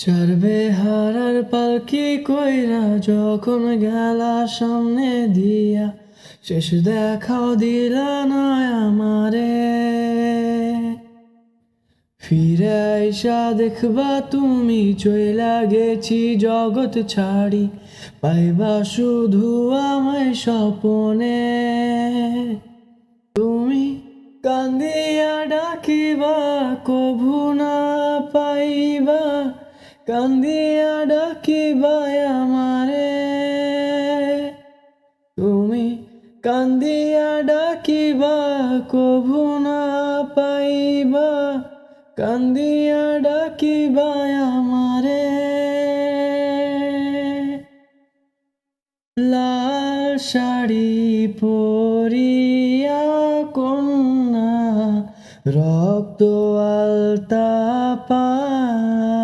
চড়বে হারার পালকি কইরা যখন গেলা সামনে দিয়া, শেষ দেখাও দিলা না আমারে। ফিরে আইসা দেখবা তুমি চইলা গেছি জগৎ ছাড়ি, পাইবা শুধু আমায় স্বপনে। তুমি কান্দিয়া ডাকিবা, কভু না পাইবা কান্দিয়া ডাকিবা আমারে। তুমি কান্দিয়া ডাকিবা কভু না পাইবা। কান্দিয়া ডাকিবা আমারে। লাল শাড়ি পরিয়া কন্যা, রক্ত আলতা পায়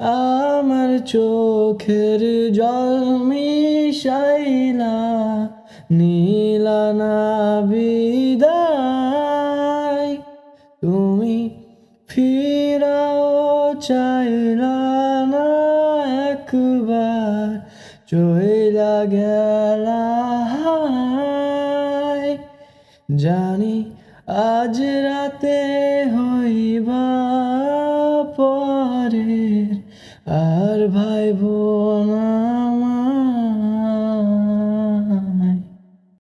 আমার চোখের জল মিশাইলা নীলানা বিদায়। তুমি ফিরাও চাইলা না একবার, চইলা গেলা জানি আজ রাতে হইবা পরে আর ভাই বোন আমার